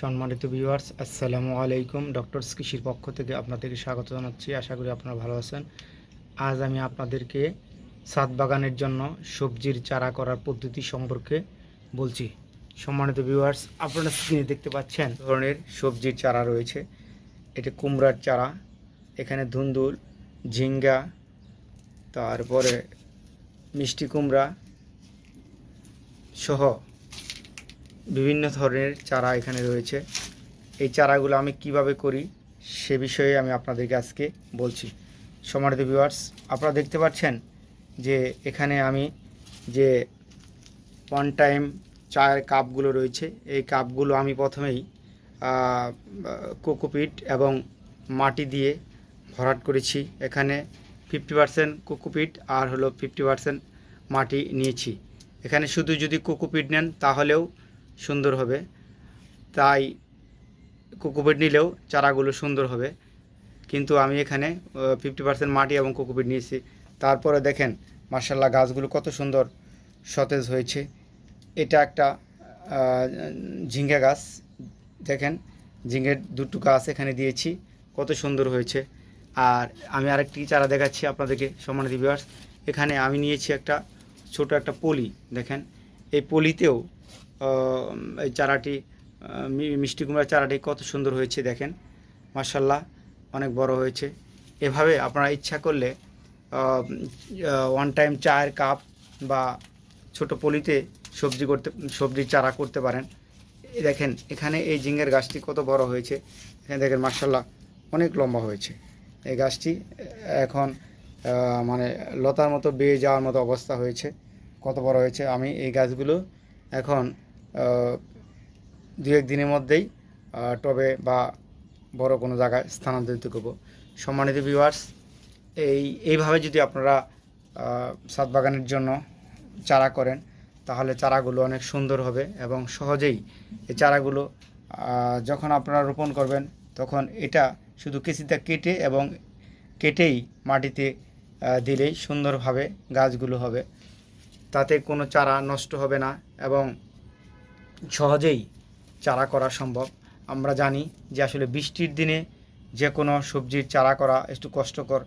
সম্মানিত ভিউয়ার্স আসসালামু আলাইকুম। ডক্টরস কৃষির পক্ষ থেকে আপনাদেরকে স্বাগত জানাচ্ছি। আশা করি আপনারা ভালো আছেন। আজ আমি আপনাদেরকে সাত বাগানের জন্য সবজির চারা করার পদ্ধতি সম্পর্কে বলছি। সম্মানিত ভিউয়ার্স আপনারা স্ক্রিনে দেখতে পাচ্ছেন ধরনের সবজির চারা রয়েছে। এটা কুমড়ার চারা, এখানে ধুন্দুল, ঝিঙ্গা, তারপরে মিষ্টি কুমড়া সহ বিভিন্ন ধরনের চারা এখানে রয়েছে। এই চারাগুলো আমি কীভাবে করি সে বিষয়ে আমি আপনাদেরকে আজকে বলছি। সম্মানিত ভিউয়ার্স আপনারা দেখতে পাচ্ছেন যে এখানে আমি যে ওয়ান টাইম চায়ের কাপগুলো রয়েছে, এই কাপগুলো আমি প্রথমেই কোকোপিট এবং মাটি দিয়ে ভরাট করেছি। এখানে ফিফটি পার্সেন্ট কোকোপিট আর হলো ফিফটি পার্সেন্ট মাটি নিয়েছি। এখানে শুধু যদি কোকোপিট নেন, তাহলেও সুন্দর হবে। তাই কোকোপিট নিলেও চারাগুলো সুন্দর হবে। কিন্তু আমি এখানে ফিফটি পার্সেন্ট মাটি এবং কোকোপিট নিয়েছি। তারপরে দেখেন মার্শাল্লাহ গাছগুলো কত সুন্দর সতেজ হয়েছে। এটা একটা ঝিঙ্গা গাছ। দেখেন ঝিঙ্গের দুটো গাছ এখানে দিয়েছি। কত সুন্দর হয়েছে। আর আমি আরেকটি চারা দেখাচ্ছি আপনাদেরকে, সম্মানিত ভিউয়ার্স এখানে আমি নিয়েছি একটা ছোট একটা পলি। দেখেন, এই পলিতেও এই চারাটি মিষ্টি কুমড়ার চারাটি কত সুন্দর হয়েছে দেখেন। মার্শাল্লাহ অনেক বড় হয়েছে। এভাবে আপনারা ইচ্ছা করলে ওয়ান টাইম চায়ের কাপ বা ছোট পলিতে সবজি করতে, সবজির চারা করতে পারেন। দেখেন, এখানে এই জিঙ্গের গাছটি কত বড় হয়েছে। এখানে দেখেন মার্শাল্লাহ অনেক লম্বা হয়েছে। এই গাছটি এখন মানে লতার মতো বেয়ে যাওয়ার মতো অবস্থা হয়েছে। কত বড় হয়েছে, আমি এই গাছগুলো এখন দু এক দিনের মধ্যেই টবে বা বড় কোনো জায়গায় স্থানান্তরিত করব। সম্মানিত ভিউয়ার্স এই, এইভাবে যদি আপনারা ছাদ বাগানের জন্য চারা করেন, তাহলে চারাগুলো অনেক সুন্দর হবে এবং সহজেই এই চারাগুলো যখন আপনারা রোপণ করবেন, তখন এটা শুধু কেঁচিটা কেটে এবং কেটেই মাটিতে দিলেই সুন্দরভাবে গাছগুলো হবে। তাতে কোনো চারা নষ্ট হবে না এবং সহজেই চারা করা সম্ভব। আমরা জানি যে আসলে বৃষ্টির দিনে যে কোনো সবজির চারা করা একটু কষ্টকর।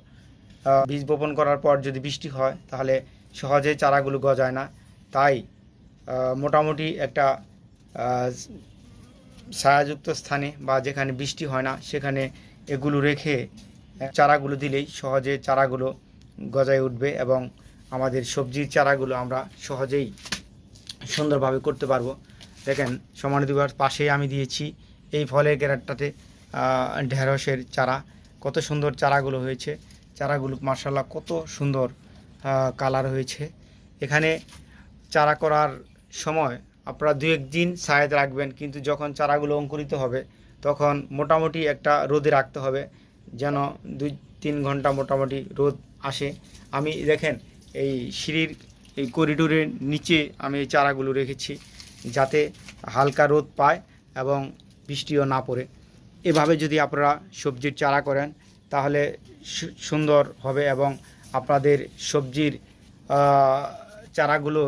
বীজ বপন করার পর যদি বৃষ্টি হয়, তাহলে সহজে চারাগুলো গজায় না। তাই মোটামুটি একটা ছায়াযুক্ত স্থানে বা যেখানে বৃষ্টি হয় না, সেখানে এগুলো রেখে চারাগুলো দিলেই সহজে চারাগুলো গজায় উঠবে এবং আমাদের সবজির চারাগুলো আমরা সহজেই সুন্দরভাবে করতে পারব। দেখেন সমানে দুবার পাশেই আমি দিয়েছি। এই ফলের কেরাটটাতে ঢেঁড়সের চারা, কত সুন্দর চারাগুলো হয়েছে। চারাগুলো মার্শাল্লাহ কত সুন্দর কালার হয়েছে। এখানে চারা করার সময় আপনারা দু একদিন সায়েদ রাখবেন, কিন্তু যখন চারাগুলো অঙ্কুরিত হবে, তখন মোটামুটি একটা রোদে রাখতে হবে, যেন দুই তিন ঘণ্টা মোটামুটি রোদ আসে। আমি দেখেন, এই সিঁড়ির, এই করিডোরের নিচে আমি এই চারাগুলো রেখেছি। যাতে হালকা রোদ পায় এবং বৃষ্টিও না পড়ে। এভাবে যদি আপনারা সবজির চারা করেন, তাহলে সুন্দর হবে এবং আপনাদের সবজির চারাগুলো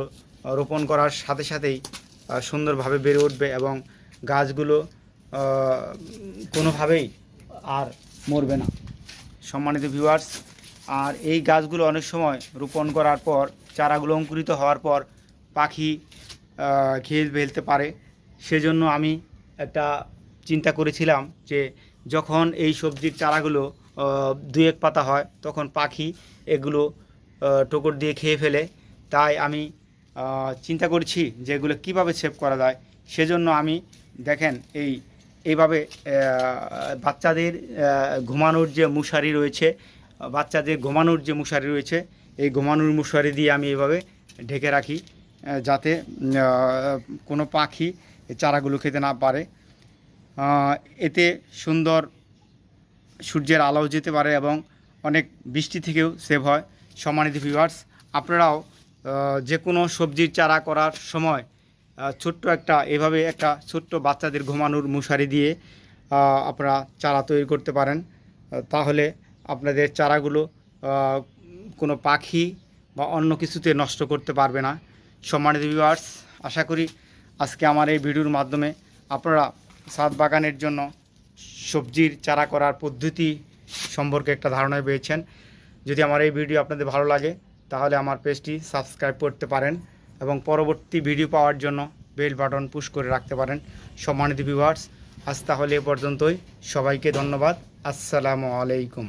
রোপণ করার সাথে সাথেই সুন্দরভাবে বেড়ে উঠবে এবং গাছগুলো কোনোভাবেই আর মরবে না। সম্মানিত ভিউয়ার্স আর এই গাছগুলো অনেক সময় রোপণ করার পর, চারাগুলো অঙ্কুরিত হওয়ার পর পাখি খেয়ে ফেলতে পারে। সেজন্য আমি একটা চিন্তা করেছিলাম যে যখন এই সবজির চারাগুলো দু এক পাতা হয়, তখন পাখি এগুলো টোকর দিয়ে খেয়ে ফেলে। তাই আমি চিন্তা করছি যে এগুলো কীভাবে সেভ করা যায়। সেজন্য আমি, দেখেন এই, এইভাবে বাচ্চাদের ঘুমানোর যে মশারি রয়েছে, বাচ্চাদের ঘুমানোর যে মশারি রয়েছে, এই ঘুমানোর মশারি দিয়ে আমি এভাবে ঢেকে রাখি। যাতে কোনো পাখি চারাগুলো খেতে না পারে। এতে সুন্দর সূর্যের আলোও যেতে পারে এবং অনেক বৃষ্টি থেকেও সেভ হয়। সম্মানিত ভিউয়ার্স আপনারাও যে কোনো সবজির চারা করার সময় ছোট্ট একটা, এভাবে একটা ছোট্ট বাচ্চাদের ঘুমানোর মশারি দিয়ে আপনারা চারা তৈরি করতে পারেন। তাহলে আপনাদের চারাগুলো কোনো পাখি বা অন্য কিছুতে নষ্ট করতে পারবে না। সম্মানিত ভিউয়ার্স আশা করি আজকে আমার এই ভিডিওর মাধ্যমে আপনারা ছাদ বাগানের জন্য সবজির চারা করার পদ্ধতি সম্পর্কে একটা ধারণা পেয়েছেন। যদি আমার এই ভিডিও আপনাদের ভালো লাগে, তাহলে আমার পেজটি সাবস্ক্রাইব করতে পারেন এবং পরবর্তী ভিডিও পাওয়ার জন্য বেল বাটন পুশ করে রাখতে পারেন। সম্মানিত ভিউয়ার্স আজ তাহলে এ পর্যন্তই। সবাইকে ধন্যবাদ। আসসালামু আলাইকুম।